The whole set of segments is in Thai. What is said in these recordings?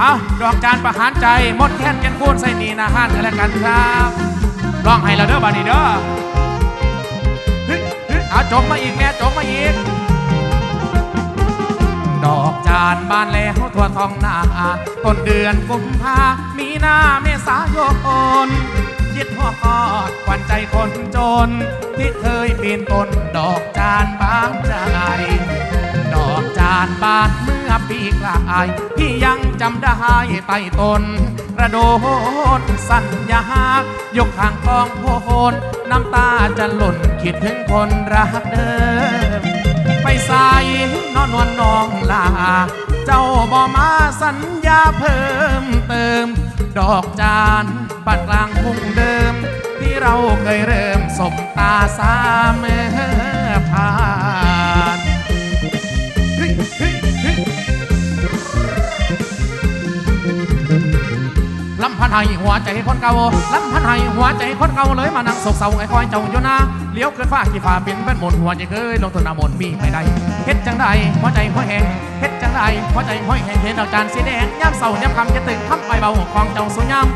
เอาดอกจานประหารใจมดแค้นกันพูนใส่นีนาห้านกันแล้วกันครับร้องให้เราเด้อบานีเด้อเฮ้ยเฮ้ยเอาจงมาอีกแม่จงมาอีก ดอกจานบานแล้วทั่วท้องนาต้นเดือนกุมภามีนาเมษายนคิดหัวคอดควันใจคนจน ที่เคยปีนต้นดอกจานบานใจดอกจานบาน อปีกลายพี่ยังจำได้ไต่ตน กระโดดสัญญายกข้างกองโพนน้ำตาจะหล่นคิดถึงคนรักเดิมไปใส่นอนนวลน้องลา เจ้าบ่มาสัญญาเพิ่มเติม ดอกจานปัดกลางทุ่งเดิม ที่เราเคยเริ่มสบตาสามเมื่อผ่าน พันให้หัวใจคนเก่าลำพันให้หัวใจคนเก่าเลยมานั่งโศกเศร้าไอ้คอยเจ้าอยู่นะเลี้ยวเกินฟ้ากี่ฟ้าเป็นเป็นหมนหัวใจเคยลงทุนอามนมีไม่ได้เฮ็ดจังใดหัวใจหัวแหงเฮ็ดจังใดหัวใจหัวแหงเห็นดอกจานสีแดงย่ำเศร้าย่ำคำจะตึงทำไปเบาของเจ้าสุยาม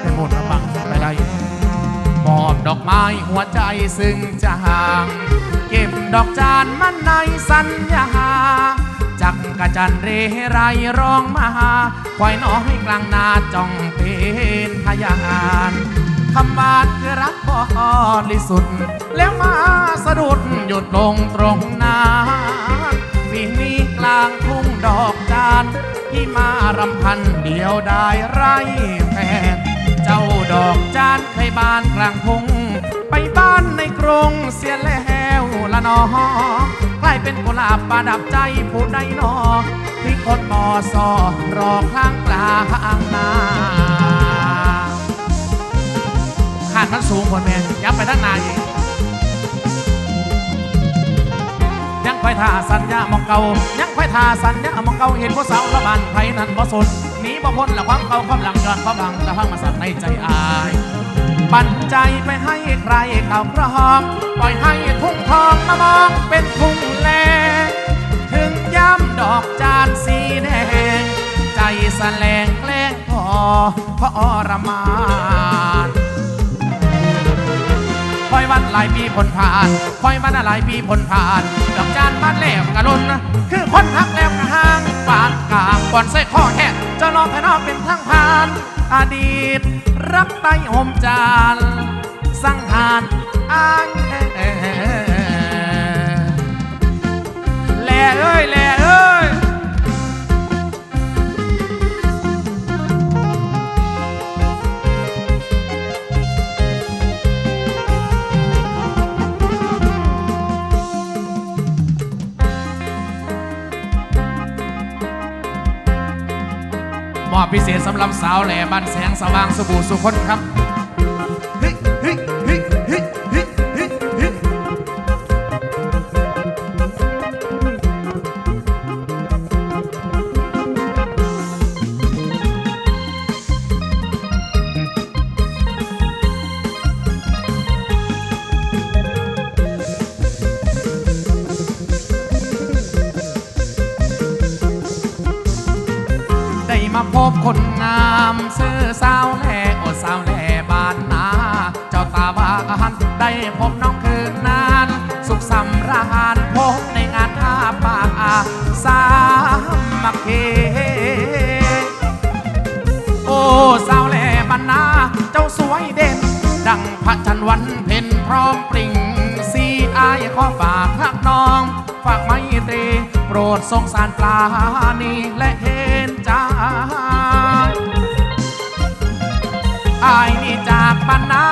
เป็นหมดระบังไม่ได้มอบดอกไม้หัวใจซึ่งจะห่าง เก็บดอกจานมันในสัญญา จักกะจันเรไรร้องมาควายน้อยกลางนาจ้องเป็นพยานคำว่าคือรักบริสุทธิ์แล้วมาสะดุดหยุดลงตรงนาปีนี้กลางทุ่งดอกจานที่มารำพันเดียวได้ไรแฟนเจ้าดอกจานเคยบานกลางทุ่งไปบ้านในกรงเสียแล้ว ละนอกลายเป็นกุหลาบประดับใจผู้ใดนอที่คนมอซอรอข้างกลางนาขาดมันสูงคนแม่ยับไปทั้งนาอีกยังไปท่าสัญญามองเก่ายังไปท่าสัญญามองเก่าเห็นผู้สาวละบานไผนั้นบ่สนหนีบ่พ้นละความเก่าความหลังย้อนความหลังละพังมาสั่นในใจอาย ปันใจไปให้ใครเขาครองปล่อยให้ทุ่งทองมามองเป็นทุ่งแล ถึงย้ำดอกจานสีแดง ใจสแสลงแกล้งพอพอรมา คอยวันหลายปีผลผ่านคอยวันหลายปีผลผ่านดอกจานบ้านแหลมกะลนคือคนทักแล้วกะหางปานกางก่อนใส่ข้อแค่เจ้าน้องภายนอกเป็นทั้งผ่าน อดีต รักไต้หมจาน สังหารอาย ษสำหรับสาวแหล่บ้านแสงสว่างสบู่สุคนครับ บคนงามซื้อสาวแหล่โอสาวแหล่บานนา เจ้าตาบานได้พบน้องคืนนาน สุขสำราญพบในงานท่าป่าสามัคคีโอ้สาวแหล่บรรณาเจ้าสวยเด่น ดังพระจันทร์วันเพ็ญพร้อมปริ่งสีอายขอฝากรักน้อง ฝากไมตรีโปรดสงสารปลานีและเห็น อายนี่จากปันนา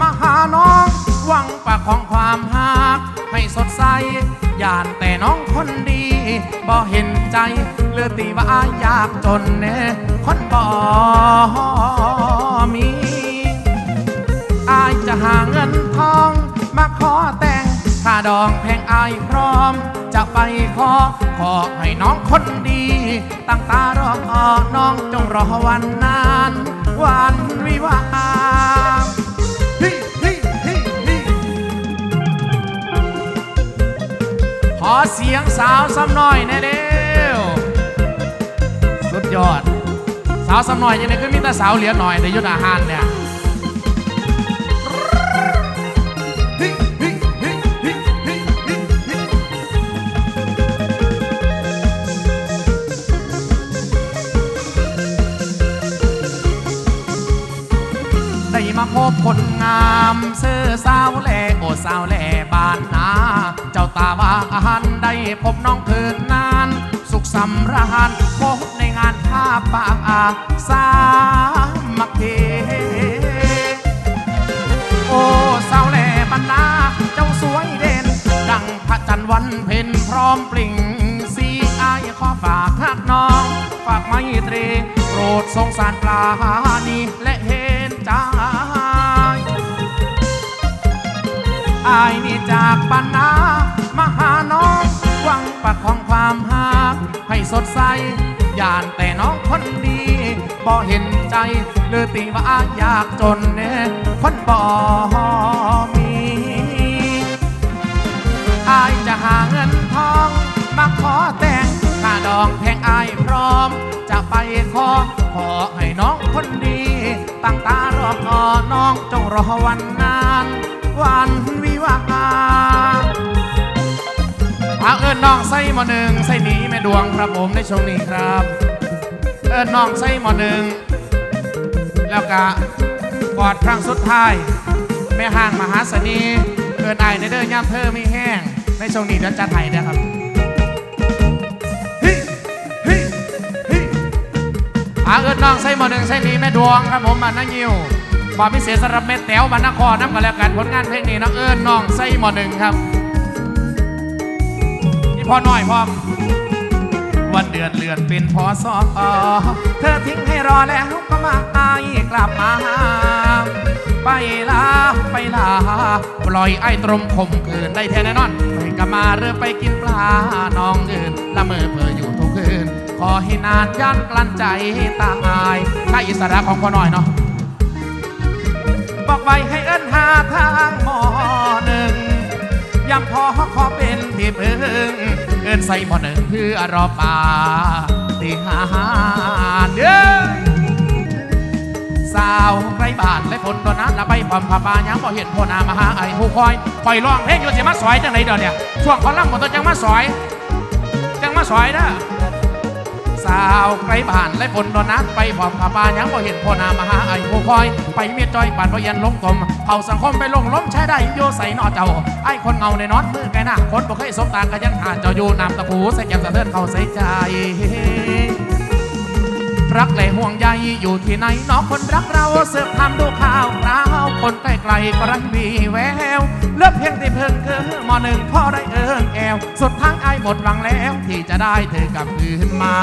มาหาน้องหวังปากของความหักให้สดใสย่านแต่น้องคนดีบ่เห็นใจเลือตีว่าอายยากจนเน่คนบ่มี อายจะหาเงินทอง มาขอแต่งค่าดองแพงอายพร้อม จะไปขอ ขอให้น้องคนดี ตั้งตารอน้องจงรอวันนาน วันวิวาขอเสียงสาวซ้ำหน่อยแน่เด้วสุดยอด สาวซ้ำหน่อยยังไงก็มีแต่สาวเหลียหน่อยในยุทธอาหารเนี่ยำราญพบในงานผ้าป่าอาสามัคคีโอ้สาวแหล่บรรณาเจ้าสวยเด่น ดังพระจันทร์วันเพ็ญพร้อมปลิ่งสีอายขอฝากหักน้อง ฝากไมตรีโปรดสงสารปลานีและเห็นใจอายนี่จากบรรณามาหาน้อง วังประคองความหักให้สดใสย่านแต่น้องคนดีบ่เห็นใจหรือตีว่าอยากจนเนี่ยคนบ่มีอายจะหาเงินทองมาขอแต่งค่าดองแพงอายพร้อม จะไปขอขอให้น้องคนดี ตั้งตารอคอน้องจงรอวันนาน วันวิวา ห์พาเอิญน้องใส่หมอหนึ่งใส่หนีแม่ดวงครับผมในช่วงนี้ครับ เอิญน้องใส่หมอหนึ่งแล้วก็กอดครั้งสุดท้าย แม่ห้างมหาเสนีเกินไอในเด้อย่ามเธอไม่แห้ง ในช่วงนี้เดี๋ยวจัดให้นะครับฮิฮิฮิอาเอิญน้องใส่หมอหนึ่งใส่หนีแม่ดวงครับผมบ้านนายิวความพิเศษสำหรับแม่แต๋วบ้านนครน้ำกันแล้วกันผลงานเพลงนี้น้องเอิญน้องใส่หมอหนึ่งครับนี่ พ่อน้อยพร้อม วันเดือนเลือนเป็นพอสอเธอทิ้งให้รอแล้วก็มาอายกลับมา ไปลาไปลา ปล่อยไอ้ตรมข่มขืนได้แท้แน่นอนไปก็มาเรือไปกินปลาน้องอื่นละเมอเพออยู่ทุกคืนขอให้นานยันกลั้นใจตายค่าอิสระของพ่อหน่อยเนาะบอกไว้ให้เอิ้นหาทางหมอหนึ่งย้ำพอขอเป็นที่พึ่งเอิ้ นใส่หมอหนึ่งเพื่อรอป่าตีหาเด้อสาวไรบานและฝนตัวนั้นละไปพร้อมผาปายังบ่เห็นพ่อนามาหาไอ้ผู้คอยคอยร้องเพลงอยู่สิมาสอยจังไหนเดี๋ยวเนี่ยช่วงคอลัมน์หมดตัวจังมาสอย จังมาสอยนะ สาวไกลบ้านและฝนโดนนัดไปพร้อมขับปายังบ่เห็นพ่อนามาหาไอ้ผู้คอย ไปเมียจ้อยปานบ่ยันลงกลมเผาสังคมไปลงล้มใช้ได้โยใส่นอเจ้าไอ้คนเงาในนอนมือไกลหน้าคนบ่เคยสบตากันยังหาเจ้าอยู่นำตะปูใส่แก้มสะเทือนเข้าใส่ใจรักและห่วงใยอยู่ที่ไหนน้องคนรักเราเสิร์ฟทำดูข่าว คนใกล้ๆก็ไร้วีแววเลือกเพียงที่เพิ่งคือมอหนึ่งพ่อได้เอิงแอว สุดทางไอหมดหวังแล้ว ที่จะได้เธอกลับคืนมา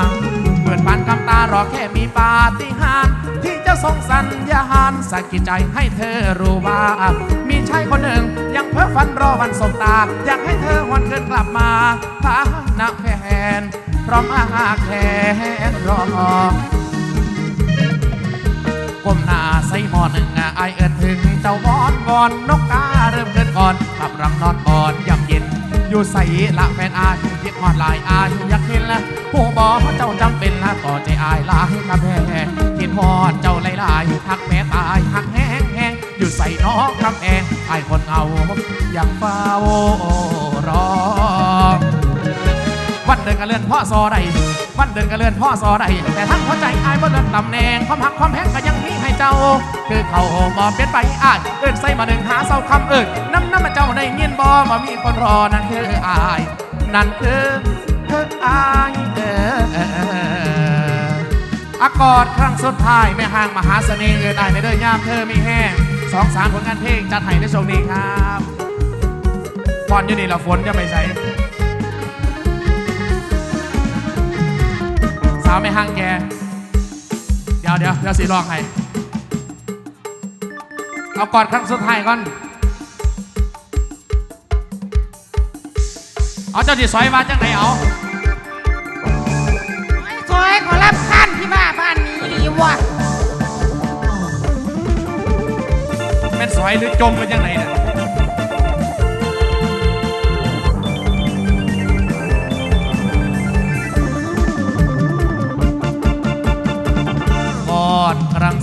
เหมือนพันคำตารอแค่มีปาฏิหาริย์ที่จะส่งสัญญาณสะกิดใจให้เธอรู้ว่า มีชายคนหนึ่งยังเพ้อฝันรอวันสบตา อยากให้เธอวันคืนกลับมาพานักแฟนพร้อมอาแขนรอ ก้มหน้าใส่หมอหนึ่งอะไอายเอินถึงเจ้าวอนวอนนกกาเริ่มเกินก่อนขับรังนอนอ่อนยำเย็น อยู่ใส่ละแฟนอายเรียกหอดลายอายอยากเห็นละผู้บอกเจ้าจำเป็นละต่อใจอายลายกระแพงคิดหอดเจ้าลายลายหักแม่ตายหักแห้งแห้งอยู่ใส่น้องคำแองไอายคนเอาอยากเฝ้ารอ วันเดินก็เลื่อนพ่อซอใดวันเดินก็เลื่อนพ่อซอใดแต่ทั้งหัวใจอายบ่เลื่อนตำแหน่งความหักความแพงก็ยังมีให้เจ้า คือเขาบ่เปลี่ยนไปอายเอิ้นใส่มาหนึ่งหาเศร้าคำเอิ้นน้ำน้ำมาเจ้าได้ยินบ่มามีคนรอนั่นคืออาย นั่นคือคืออายเอออากอดครั้งสุดท้ายแม่ห้างมหาเสน่ห์เอิ้นอายในเด้อยามเธอมีแห้งสองสามผลงานเพลงจัดให้ในช่วงนี้ครับก่อนอยู่นี่เราฝนจะไปใส่าวไม่ห่างแก เดี๋ยวเดี๋ยวเดี๋ยวสีลองให้ เอากอดครั้งสุดท้ายก่อน เอาเจ้าจีสอยมาจังไหนเอาสวยขอรับท่านที่บ้าบ้านนี้ดีว่ะเป็นสอยหรือจมเป็นจังไหนเนี่ย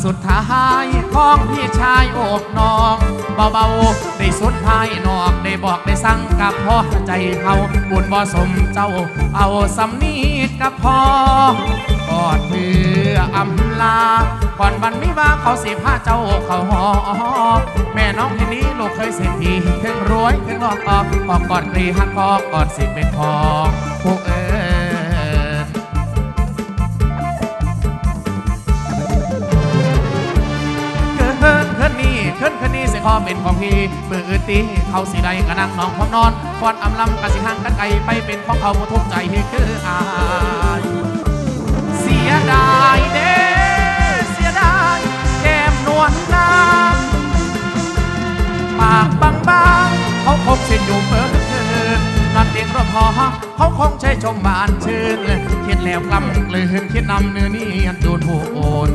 สุดท้ายของพี่ชายโอบน้อง เบาๆได้สุดท้ายนอกได้บอกได้สั่งกับพ่อใจเฮาบุญบ่สมเจ้า เอาสำนีกับพ่อกอดเพื่ออำลาก่อนวันวิวาเขาสิพาเจ้าเขาหอแม่น้องทีนี้ลูกเคยเศรษฐีถึงรวยถึงรอกออกพอกอดกรีหักคอกอดสิเป็นพองผู้เอิ อเป็นของพี่มือตีเขาสิได้กะนั่งน้องพร้อมนอนฟอนอำลำกะสิห่างกันไกลไปเป็นของเขาบ่ทุกใจคืออายเสียดายเด้เสียดายแก้มนวลนางปากบางๆเขาคงสิอยู่เปิดเกินนอนเตียงรถหอเขาคงใช้ชมบานชื่นคิดแล้วกล้ำกลืนคิดนำเนื้อนี่อันจูนผู้โอน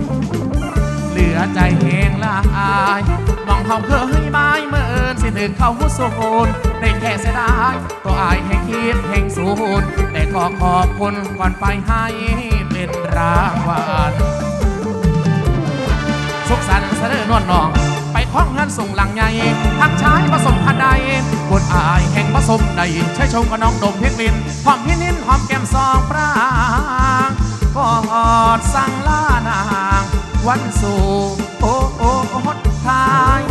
อใจแหงละอายมองเขาเคยไม้เมื่อเอินสิถึงเขาหุสูนได้แค่เสียดายตัวอายให้คิดแห่งศูนแต่ก็ขอบคุณก่อนไปให้เป็นรางวัลสุขสันต์เสนอนวลนอง ไปคล้องเงินส่งหลังใหญ่ทักชายผสมพันใดบนอายแห่งผสมใดใช้ชมกับน้องดมเพียงลินหอมพี่นินหอมแก้มซองปรางกอดสั่งล่านา วันสู่โอ้โอ้หดทาย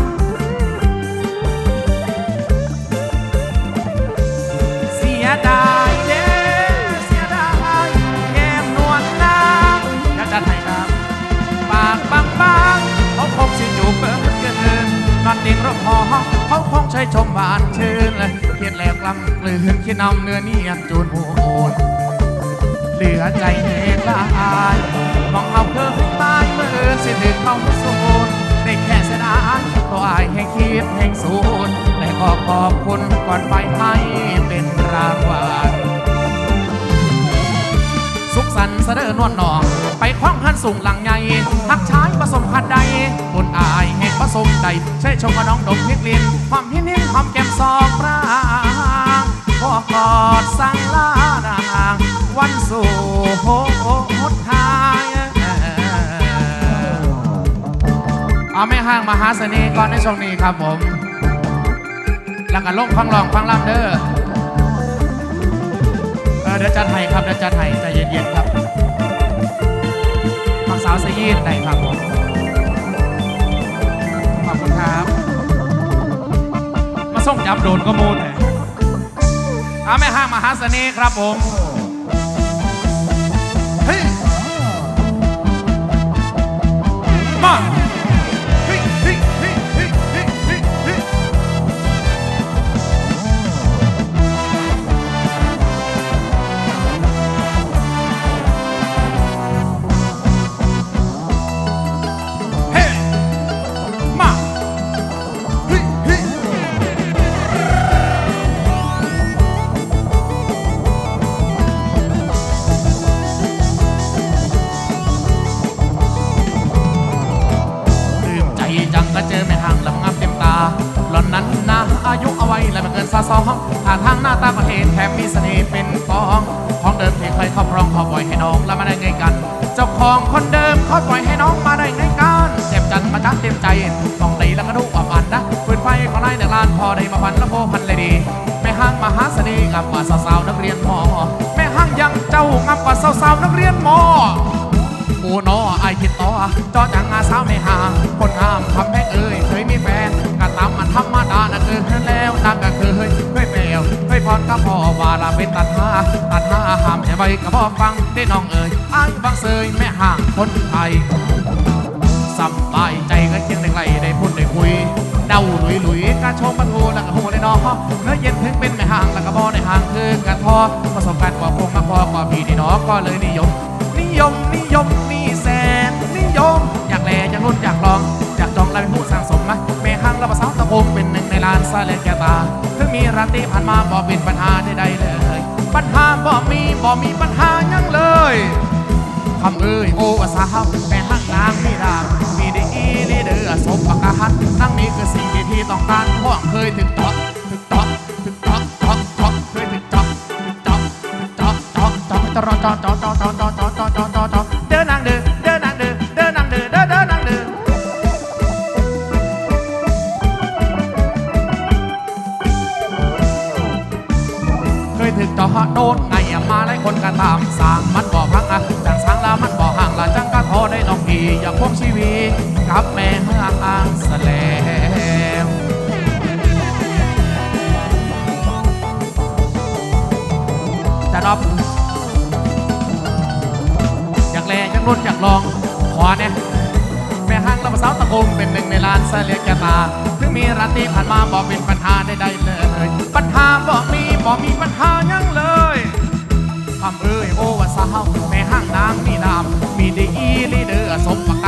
เสียดายเด้เสียดายแก้มนวลนางอยากไทยครับปากบางบางๆเขาคงสิอยู่เปิดเกินนอนเตียงรถหอเขาคงใช้ชมบานชื่นเลยเขียนแล้วกลำกลืนคิดนำเนื้อเนียนจูนโหน เหลือใจแหงลายมองเอาเคยตายเมื่อสิถึงเข้าสูนได้แค่เสดายตัวอายแห่งคิดแห่งศูนแต่ขอขอบคุณก่อนไปให้เป็นรางวัลสุขสันต์เสดอนวลนอง ไปคว้างหันสูงหลังใหญ่ทักชายผสมพันใดบนอายแห่งผสมใดใช่ชมกน้องดมพิกลินความพินิจความแก้มซองปรางพอกอดสั่งลานาง วันสู่โหดทายเอาไม่ห่างมหาเสน่ห์ก่อนในช่วงนี้ครับผม แล้วก็ลงฟังลองฟังลำเด้อเออเดี๋ยวจัดให้ครับเดี๋ยวจัดให้ใจเย็นๆครับฟังสาวเสยยีนได้ครับผมขอบคุณครับ มาส่งจับโดนก็มูนเลยเอาไม่ห่างมหาเสน่ห์ครับผม สาวๆนักเรียนมอโอ้นอไอคิดต่อจอจังอาสาวไม่หางคนงามคำแพงเอ่ยเคยมีแฟนก็ตามมันธรรมดานะเกินแล้วนางก็เคยเคยแปลวเคยพรกับพ่อว่าลาเป็นตัดหาตัดหาห้ามให้ไว้กับพ่อฟังได้น้องเอ่ยไอ้บางเสยแม่ห่างคนไทยสบายใจก็เคียงได้ไกล พูดได้คุย เดาหลุยหลุยกาชมประทูแล้วก็หูได้นอเนื้อเย็นถึงเป็นแม่ห่างแล้วก็บ่ได้ห่างคือกันพอประสบการณ์กว่าคงมาพอกว่าพี่นี่น้อก็เลยนิยม นิยมนิยมนี่แสนนิยม อยากแลอยากลุ้นอยากลองอยากจองแล้วเป็นผู้สร้างสมมะแม่ห้างและภาษาตะโกงเป็นหนึ่งในล้านซาเลแกตาถึงมีราตรีผ่านมาบ่เป็นปัญหาใดๆเลย ปัญหาบ่มีบ่มีปัญหายังเลยคำเอ้ยโอ้อาสาวแม่ห้างนางมีดางมีดีอีลี บปากกาหันนั่งนี้คือสิ่งที่ที่ต้องการพ่วงเคยถึงต๊อกถึงต๊อกถึงต๊อกต๊อกต๊อกเคยถึงต๊อกถึงต๊อกถึงต๊อกต๊อกต๊อกต๊อกต๊อกต๊อกต๊อกต๊อกต๊อกต๊อกต๊อกต๊อกต๊อกเดินนางเดินเดินนางเดินเดินนางเดินเดินเดินนางเดินเคยถึงจอโดนไงมาหลายคนก็ตามสางมัน พี่อย่าพกชีวิตกับแม่ห่างสแลวจะรอบอยากแลอยากรุนอยากลอง ขอเนี่ยแม่ห้างลำสาวตะกุมเป็นหนึ่งในล้านเสลียกแกตา ถึงมีราตรีผ่านมาบอกเป็นปัญหาใดๆเลย ปัญหาบอกมีบอกมีปัญหายังเลยคำเอ้ยโอว่าสาวแม่ห้างนางมี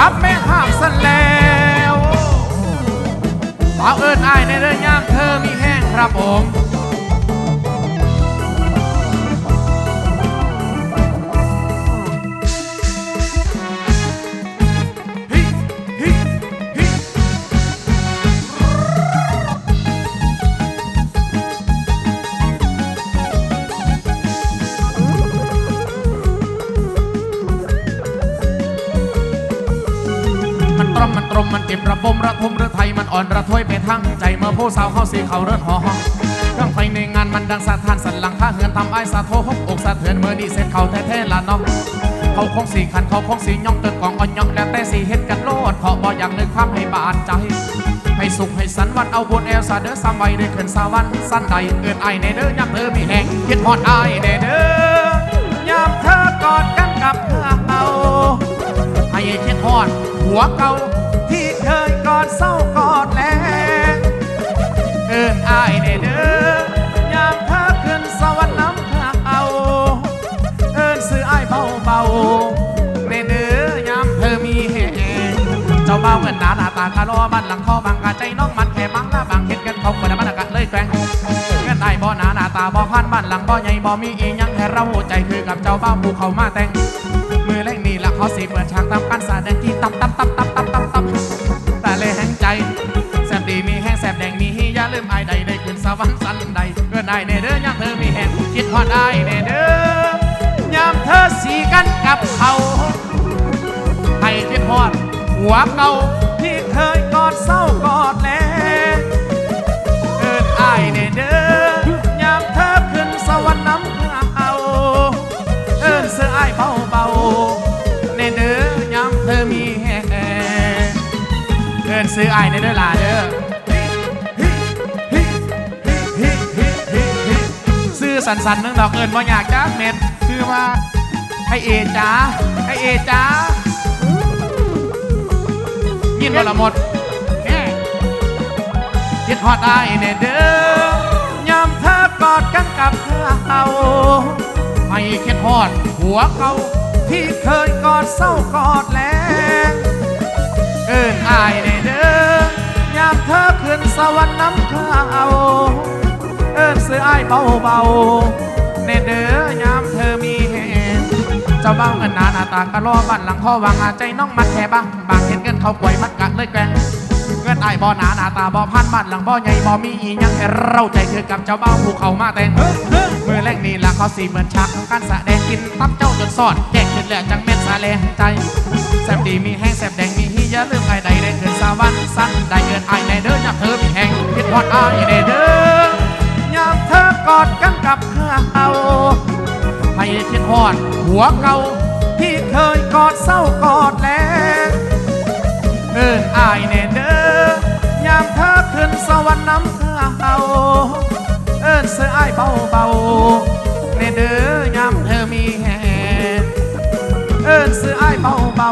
ครับแม่ห้ามสันแล้วสาวเอิญไอ้ายในเรื่องย่ามเธอมีแห้งครับผม เจ็บระบมระทมระไทยมันอ่อนระทวยไปทั้งใจเมื่อผู้สาวเข้าสีเขาเรือนหอห้องเครื่องไฟในงานมันดังสะท้านสันหลังข้าเหือนทำไอ้สะโทหกอกสะเทือนเมื่อนี่เสร็จเขาแท้ๆละน้องเขาคงสีขันเขาคงสีย่องจนกองอ่อนย่องแล้วแต่สีเฮ็ดกันโลดเพราะบ่อยากนึกความให้บาดใจให้สุขให้สันวันเอาบนแอลสาเด้อสามใบได้ขึ้นสาวันสั้นใดเกินไอในเด้อยามเธอมีแหงคิดฮอดไอในเด้อยามเธอกอดกันกับเธอเอาให้คิดฮอดหัวเก่า ที่เคยกอดเศร้ากอดแลเอินอายในเด้อยามเธอขึ้นสวรรค์น้ำเธอเอา เอินซื้ออายเบาเบาในเด้อยามเธอมีแหงเจ้าเบาเงินหนาหน้าตากะรอบ้านหลังคอบางกะใจน้องมันแค่บังละบางเห็นกันเขาเปิดมันกะเลยแกล้งเงินไอ้บ่หนาหน้าตาบ่พันบ้านหลังบ่ใหญ่บ่มีอีหยังให้เราใจคือกับเจ้าเบ้าผู้เขามาแต่งมือเล่งนี่ละเขาสิเปิดฉากทำการแสดงที่ตับตับตับ ได้เนเด้อยามเธอมีแห้งคิดฮอดไอ้เนเด้อยามเธอสีกันกับเขาให้คิดฮอดหัวเก่าที่เคยกอดเศร้ากอดแลเอินไอ้เนเด้อยามเธอขึ้นสวรรค์น้ำเพื่อเอาเอิ้นเสื้ออ้ายเบาเบาๆในเด้อยามเธอมีแฮงเอิ้นซื้ออ้ายในเด้อลาเด้อ สันสันๆนึงดอกเอินบ่อยากจ้าเม็ดคือว่าไอเอจ้าไอเอจ้ายินบ่ละหมดคิดฮอดอ้ายในเด้อยามเธอกอดกันกับเธอเอาให้คิดฮอดหัวเก่าที่เคยกอดเศร้ากอดแลงเอิ้นอายในเด้อยามเธอขึ้นสวรรค์น้ำข้าว เอิ้นเสื้ออายเบาเบาในเด้อยามเธอมีแหงเจ้าเบ้าเงินหนาหน้าตากระล้อบ้านหลังพ่อวางอาใจน้องมัดแค่บ้างบางเห็นเงินเขาป่วยมัดกะเลยแกล้งเงินไอ้บ่อหนาหน้าตาบ่อพันบ้านหลังบ่อใหญ่บ่อมีอีหยังให้เราใจคือกับเจ้าเบ้าภูเขามาแต่งมือแรกนี่ละเขาสีเหมือนชักการแดงกินตับเจ้าจนสอดแจกขึ้นแล้วจังเม็ดสาแลงใจแซบดีมีแห้งแซบแดงมีฮีอย่าลืมไอ้ใดได้ขึ้นสวรรค์สั้นได้เงินไอ้ในเด้อยับเธอมีแห้งคิดฮอดไอ้ในเด้อยามเธอ กอดกันกับเขาให้คิดฮอดหัวเก่าที่เคยกอดเศร้ากอดแลงเอิ้นอายแน่เด้อยามเธอขึ้นสวรรค์น้ำเฮาเอิ้นเสื้ออายเบาเบาๆแน่เด้อยามเธอมีแหงเอิ้นเสื้ออายเบาเบา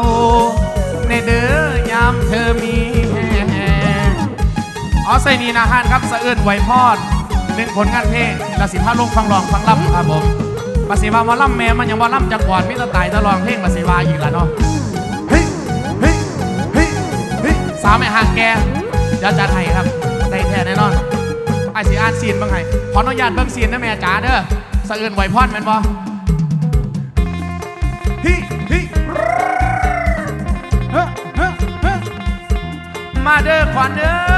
ๆแน่เด้อยามเธอมีแหงอ๋อใส่นีนาฮานครับสะเอิ้นไหวพอด หนึ่งผลงานเพลงและสิพาลงฟังลองฟังล่ำครับผมภาษีวามาล่ำแม่มันยังว่าล่ำจากก่อนมิตรตายตะลองเพลงภาษีวาอีกแล้วเนาะเฮ้ยเฮ้ยเฮ้ยเฮ้ยสาวแม่ห่างแกเดี๋ยวจัดให้ครับได้แท้แน่นอนไอ้สิอ่านซีนบ้างไงขออนุญาตเบิ่งซีนนะแม่จ๋าเด้อสะเอื่นไหวพอดแม่นบ่ฮิฮิเฮ้อเฮ้อเฮ้อมาเด้อขวัญเอ้ยไปยัง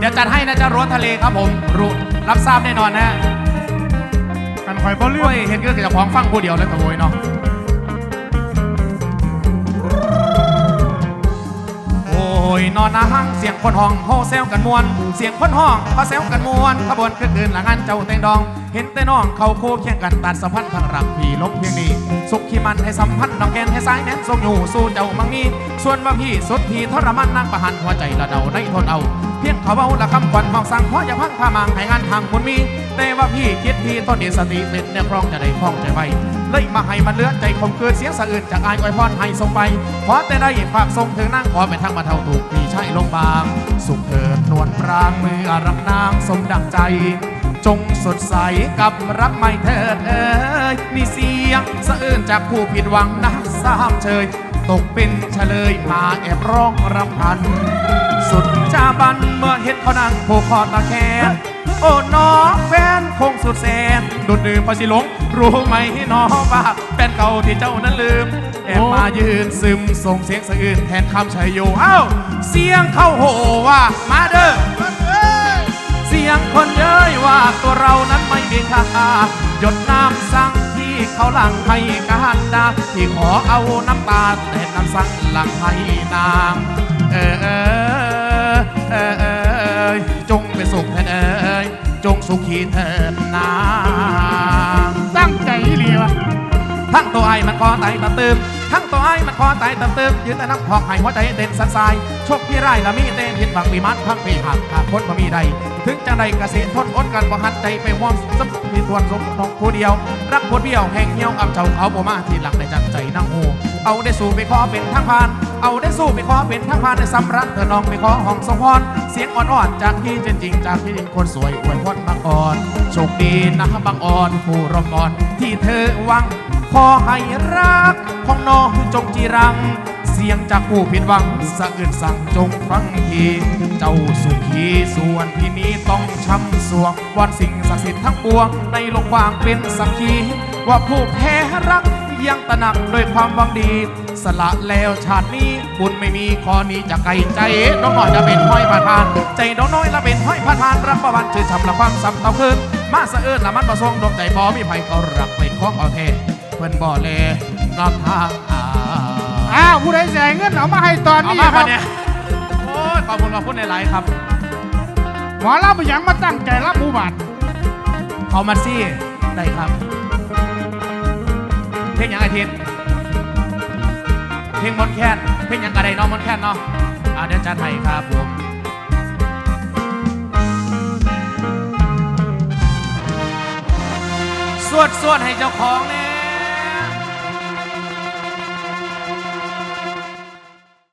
เดี๋ยวจัดให้นะจ๊ะรั้วทะเลครับผมรู้รับทราบแน่นอนนะกันคอยบ่เลือโอ้กยเห็นก็จะพ้องฟังผู้เดียวแล้วกับโวยเนาะโอ้ยนอนนะหังเสียงคนห้องโฮเซลกันมวน เสียงคนห้องเขาเซลกันมวนขบวนคือคืนหลังงานเจ้าเต็งดอง เห็นแต่น้องเขาโคเคียงกันตัดสัมพันธ์ทางรักพี่ลบเพียงนี้ สุขขี้มันให้สัมพันธ์น้องแกนให้สายแน่นทรงอยู่สู้เจ้ามังมีส่วนว่าพี่สุดพี่ทรมานนั่งประหันหัวใจละเดาในทนเอา เพียงเขาเบาละคำขวัญของสั่งเพราะอย่าพังพามางให้งานทางบุญมีแต่ว่าพี่คิดพี่ต้นเดสติเด็ดเนี่ยครองจะได้คล้องใจไว้เลยมาให้มันเลือนใจคมคืนเสียงสะอื่นจากอายอวยพรให้ทรงไปขอแต่ได้ฝากทรงถึงนั่งขอเป็นทางมาเท่าถูกพี่ใช่ลงบาง สุขเถิดนวลปรางมือรักนางสมดังใจ จงสดใสกับรักไม่เถิดเอ้ยมีเสียงสะอื่นจากผู้ผิดหวังนะสามเชยตกเป็นเฉลยมาแอบร้องรำพัน สุด เมื่อเห็นเขานั่งผูกคอตะแคงโอ้น้องแฟนคงสุดแสนดุดดื่มพอสิหลง รู้ไหมน้องว่าแฟนเก่าที่เจ้านั้นลืม แอบมายืนซึมส่งเสียงสะอื้นแทนคำชัยโยเอ้า เสียงเข้าโหว่ามาเด้อเสียงคนเย้ยว่าตัวเรานั้นไม่มีค่าหยดน้ำสั่งที่เขาหลังให้การดาที่ขอเอาน้ำตาแต่น้ำสั่งหลังให้นางเออเออเออ เออจงเป็นสุขแทนเอ่ยจงสุขีเถิดนางตั้งใจอีหลีวะทั้งตัวไอ้มันคอไตตะตึมทั้งตัว ไอ้มันคอไตตะตึมยืนแต่น้ำพอกให้หัวใจเต้นสันสายโชคพี่ไร่ละมีเต้นผิดบังมีมันพังพี่หักขาดพ้นบ่มีใด ถึงจังใดกระเสียทนอดกันบ่หันใจไปว่อมสัมมีทวนสมน้องผู้เดียว รักผู้เดียวแห่งเหี่ยวกับเจ้าเขาบ่มาทีหลังในจังใจนั่งหูเอาได้สู้ไปขอเป็นทางผ่าน เอาได้สู้ไปขอเป็นทางผ่านในสำรักเธอน้องไปขอห้องสมพรเสียงอ่อนๆจากพี่จริงจริงจากพี่ดินคนสวยอวยพรบางอ่อนโชคดีนะบางอ่อนผู้รอมอ่อนที่เธอหวังขอให้รักของน้องจงจีรัง เสียงจากผู้ผิดหวังสะอื่นสั่งจงฟังทีเจ้าสุขีส่วนที่นี้ต้องช้ำสวงวอนสิ่งศักดิ์สิทธิ์ทั้งปวงในโลกวางเป็นสักขีว่าผู้แพ้รักยังตระหนักด้วยความหวังดี สละแล้วชาตินี้บุญไม่มีข้อนี้จะไกลใจน้องน้อยจะเป็นห้อยผ่านผ่าน ใจน้องน้อยละเป็นห้อยผ่านผ่านรับประวันชื่อชำละความซ้ำเต่าคืนมาสะเอิญละมันประสงค์ดวงใจบอมีไผเขารักเป็นของเอาเทเพื่อนบ่อเลนอกทางอา อ้าวผู้ใดแสงเงินเอามาให้ตอนเอานี้มาคปะรับเนี่ยโอ้ยขอบคุณขอบคุณในไลน์ครับ หมอรับไปยังมาตั้งใจรับผู้บาดเขามาซี่ได้ครับ เพลงหยังไอทินเพลงมนต์แคนเพลงหยังกระไดเน้องมนต์แคนเนาะอ่าเดี๋ยวจัดให้ครับผมสวดสวดให้เจ้าของเนี่ย